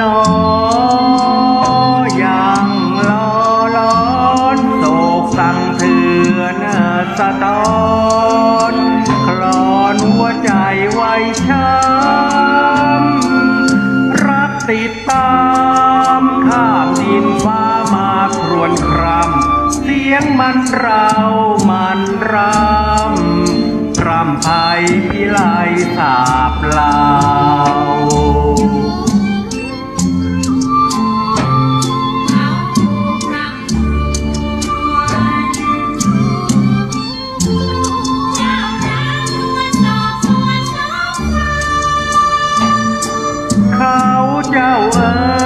นอยังล้อล้อนโศกสั่งเถือนสะตอนคลอนหัวใจไว้ช้ำรักติดตามข้ามดินฟ้ามาครวนครำเสียงมันเรามันรำรำไพพิไลสาบลาว Ra